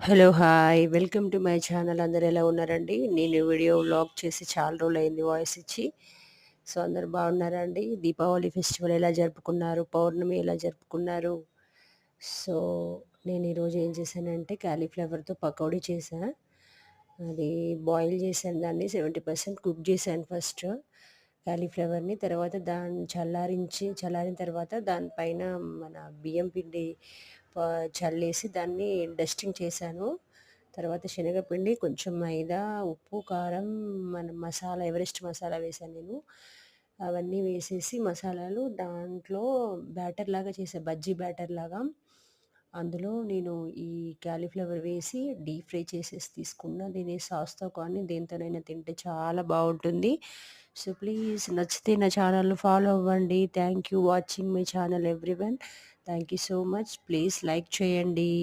Hello! Hi! Welcome to my channel. అందరు ఎలా ఉన్నారండి? నేను వీడియో వ్లాగ్ చేసి చాలా రోజులయింది వాయిస్ ఇచ్చి. సో, అందరు బాగున్నారండి దీపావళి ఫెస్టివల్ ఎలా జరుపుకున్నారు? పౌర్ణమి ఎలా జరుపుకున్నారు? సో, నేను ఈరోజు ఏం చేశానంటే క్యాలీఫ్లవర్తో పకోడీ చేశాను అది బాయిల్ చేశాను దాన్ని 70% కుక్ చేశాను ఫస్ట్ క్యాలీఫ్లవర్ని తర్వాత దాన్ని చల్లారించి చల్లారిన తర్వాత దానిపైన మన బియ్యం పిండి చల్లేసి దాన్ని డస్టింగ్ చేశాను. తర్వాత శనగపిండి, కొంచెం మైదా, ఉప్పు, కారం, మన మసాలా ఎవరెస్ట్ మసాలా వేశాను నేను. అవన్నీ వేసేసి మసాలాలు దాంట్లో బ్యాటర్ లాగా చేశా. బజ్జీ బ్యాటర్ లాగా. అందులో నేను ఈ క్యాలీఫ్లవర్ వేసి డీప్ ఫ్రై చేసేసి తీసుకున్నా. దీని సాస్‌తో కానీ దేనితోనైనా తింటే చాలా బాగుంటుంది సో, ప్లీజ్ నచ్చితే నా ఛానల్ ఫాలో అవ్వండి. Thank you watching my channel everyone. Thank you so much. Please like చేయండి.